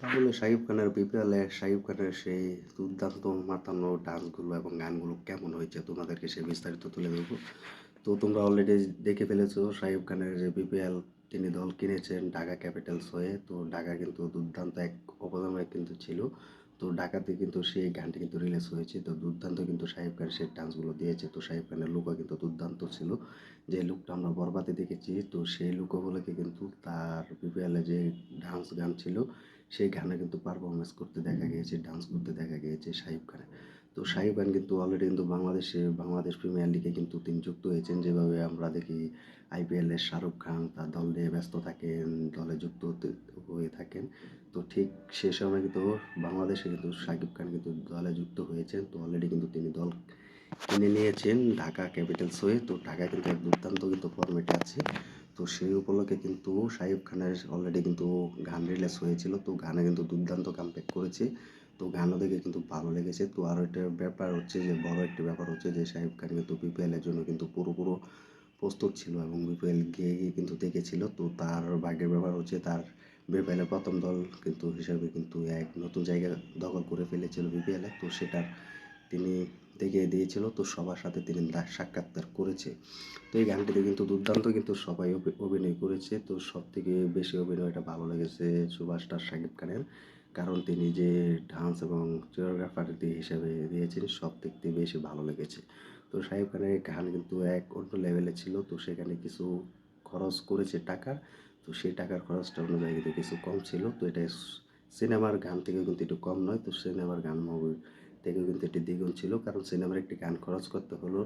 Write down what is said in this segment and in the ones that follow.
তাহলে শাকিব খানের বিপিএলে শাকিব খানের সেই দুর্দান্ত মাতানো ডান্সগুলো এবং গানগুলো কেমন হয়েছে? তোমাদেরকে সে বিস্তারিত তুলে ধরবো। তো তোমরা অলরেডি দেখে ফেলেছো শাকিব খানের যে বিপিএল তিনি দল কিনেছেন ঢাকা ক্যাপিটালস হয়ে। তো ঢাকা কিন্তু দুর্দান্ত এক অবদান কিন্তু ছিল। তো ঢাকাতে কিন্তু সেই গানটি কিন্তু রিলিজ হয়েছে। তো দুর্দান্ত কিন্তু সাহেব খান সেই ডান্সগুলো দিয়েছে। তো সাহেব খানের লুকও কিন্তু দুর্দান্ত ছিল। যে লুকটা আমরা বরবাদে দেখেছি, তো সেই লুকগুলোকে কিন্তু তার বিপিএলে যে ডান্স গান ছিল, সেই গানে কিন্তু পারফরমেন্স করতে দেখা গিয়েছে ডান্স করতে দেখা গিয়েছে সাহেব খানে তো শাহিব খান কিন্তু অলরেডি কিন্তু বাংলাদেশে, বাংলাদেশ প্রিমিয়ার লিগে কিন্তু তিনি যুক্ত হয়েছেন। যেভাবে আমরা দেখি আইপিএলের শাহরুখ খান তার দল নিয়ে ব্যস্ত থাকেন, দলে যুক্ত হয়ে থাকেন। তো ঠিক সে সময় কিন্তু বাংলাদেশে কিন্তু শাকিব খান কিন্তু দলে যুক্ত হয়েছেন। তো অলরেডি কিন্তু তিনি দল কিনে নিয়েছেন ঢাকা ক্যাপিটালস হয়ে। তো ঢাকা কিন্তু এক দুর্দান্ত কিন্তু ফর্মেটে আছে। তো সেই উপলক্ষে কিন্তু শাহিব খানের অলরেডি কিন্তু গান রিলিজ হয়েছিল। তো গানে কিন্তু দুর্দান্ত কামব্যাক করেছে। তো গানও দেখে কিন্তু ভালো লেগেছে। তো আরও একটা ব্যাপার হচ্ছে যে, বড় একটি ব্যাপার হচ্ছে যে শাহিব খান কিন্তু বিপিএলের জন্য কিন্তু পুরোপুরো প্রস্তুত ছিল এবং বিপিএল গিয়ে গিয়ে কিন্তু দেখেছিল। তো তার ভাগ্যের ব্যাপার হচ্ছে তার বিপিএলের প্রথম দল কিন্তু হিসাবে কিন্তু এক নতুন জায়গা দখল করে ফেলেছিল বিপিএলে তো সেটার তিনি দেখিয়ে দিয়েছিল, তো সবার সাথে তিনি সাক্ষাৎকার করেছে। তো এই গানটিতে কিন্তু দুর্দান্ত কিন্তু সবাই অভিনয় করেছে। তো সব থেকে বেশি অভিনয়টা ভালো লেগেছে সুভাষটার সাকিব খানের, কারণ তিনি যে ডান্স এবং কোরিওগ্রাফার হিসেবে দিয়েছেন সব দিক থেকে বেশি ভালো লেগেছে। তো সাহেব খানের গান কিন্তু এক অন্য লেভেলে ছিল, তো সেখানে কিছু খরচ করেছে টাকার, তো সেই টাকার খরচটা অন্য জায়গাতে কিছু কম ছিল। তো এটা সিনেমার গান থেকে কিন্তু একটু কম নয়, তো সিনেমার গান মুভি থেকেও কিন্তু একটি দ্বিগুণ ছিল। কারণ সিনেমার একটি গান খরচ করতে হলো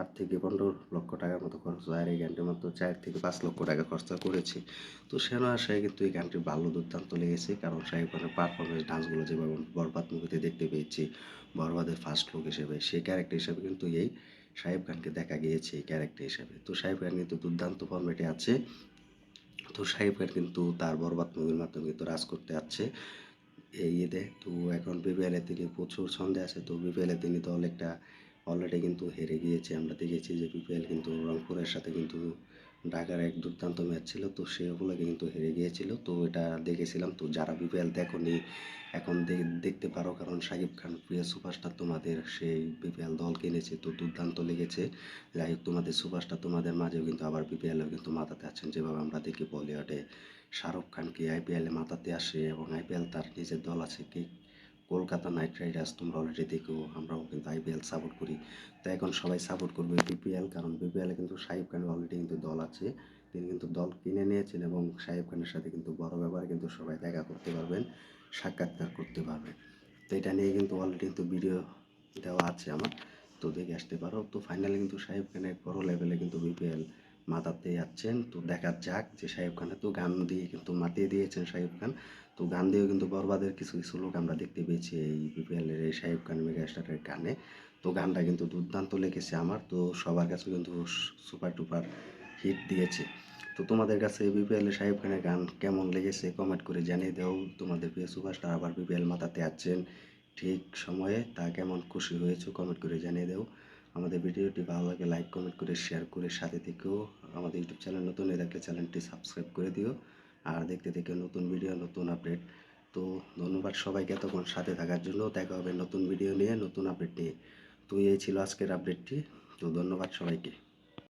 আট থেকে পনেরো লক্ষ টাকার মতো খরচ হয়। আর এই গানটির মতো চার থেকে পাঁচ লক্ষ টাকা খরচা করেছে। তো সেন আশায় কিন্তু এই গানটি ভালো দুর্দান্ত লেগেছে। কারণ শাহিব খানের পারফরমেন্স ডান্সগুলো যেভাবে বরবাদ মুভিতে দেখতে পেয়েছি, বরবাদের ফার্স্ট লুক হিসেবে, সেই ক্যারেক্টার হিসেবে কিন্তু এই সাহেব খানকে দেখা গিয়েছে এই ক্যারেক্টার হিসেবে। তো সাহেব খান কিন্তু দুর্দান্ত ফর্মেটে আছে। তো সাহেব খান কিন্তু তার বরবাদ মুভির মাধ্যমে কিন্তু রাজ করতে যাচ্ছে। ইয়েতে তো এখন বিপিএলে তিনি প্রচুর ছন্দে আছে, তো বিপিএলে তিনি দল একটা অলরেডি কিন্তু হেরে গিয়েছে। আমরা দেখেছি যে বিপিএল কিন্তু রংপুরের সাথে কিন্তু ঢাকার এক দুর্দান্ত ম্যাচ ছিল, তো সে উপলক্ষে কিন্তু হেরে গিয়েছিল। তো এটা দেখেছিলাম, তো যারা বিপিএল দেখনি, এখন দেখতে পারো, কারণ শাকিব খান প্রিয় সুপারস্টার তোমাদের, সেই বিপিএল দল কিনেছে, তো দুর্দান্ত লেগেছে। যাই হোক, তোমাদের সুপারস্টার তোমাদের মাঝেও কিন্তু আবার বিপিএলেও কিন্তু মাথাতে আছেন। যেভাবে আমরা দেখি বলিউডে শাহরুখ খানকে আইপিএলে মাথাতে আসে এবং আইপিএল তার নিজের দল আছে, কি কলকাতা নাইট রাইডার্স তোমরা অলরেডি দেখো, আমরাও কিন্তু আইপিএল সাপোর্ট করি। তো এখন সবাই সাপোর্ট করবে বিপিএল কারণ বিপিএলে কিন্তু শাহিব খানের অলরেডি কিন্তু দল আছে। তিনি কিন্তু দল কিনে নিয়েছেন এবং শাহিব খানের সাথে কিন্তু বড় ব্যাপারে কিন্তু সবাই দেখা করতে পারবেন, সাক্ষাৎকার করতে পারবেন। তো এটা নিয়ে কিন্তু অলরেডি কিন্তু ভিডিও দেওয়া আছে আমার, তো দেখে আসতে পারো। তো ফাইনালি কিন্তু সাহেব খানের বড় লেভেলে কিন্তু বিপিএল মাতাতে যাচ্ছেন তো দেখা যাক যে সাহেব খান তো গান দিয়ে কিন্তু মাতিয়ে দিয়েছেন সাহেব খান। তো গান দিয়েও কিন্তু বরবাদের কিছু কিছু লোক আমরা দেখতে পেয়েছি এই বিপিএলের এই সাহেব খান মেগাস্টারের গানে। তো গানটা কিন্তু দুর্দান্ত লেগেছে আমার, তো সবার কাছে কিন্তু সুপার টুপার হিট দিয়েছে। তো তোমাদের কাছে বিপিএল সাহেব খানের গান কেমন লেগেছে কমেন্ট করে জানিয়ে দাও। তোমাদের প্রিয় সুপারস্টার আবার বিপিএল মাতাতে আছেন ঠিক সময়ে তা কেমন খুশি হয়েছে কমেন্ট করে জানিয়ে দাও। আমাদের ভিডিওটি ভালো লাগে লাইক কমেন্ট করে শেয়ার করে সাথে থেকেও আমাদের ইউটিউব চ্যানেল নতুন হয়ে থাকলে চ্যানেলটি সাবস্ক্রাইব করে দিও। আর দেখতে দেখে নতুন ভিডিও নতুন আপডেট তো ধন্যবাদ সবাইকে এতক্ষণ সাথে থাকার জন্য। দেখা হবে নতুন ভিডিও নিয়ে, নতুন আপডেট নিয়ে। তো এই ছিল আজকের আপডেটটি তো ধন্যবাদ সবাইকে।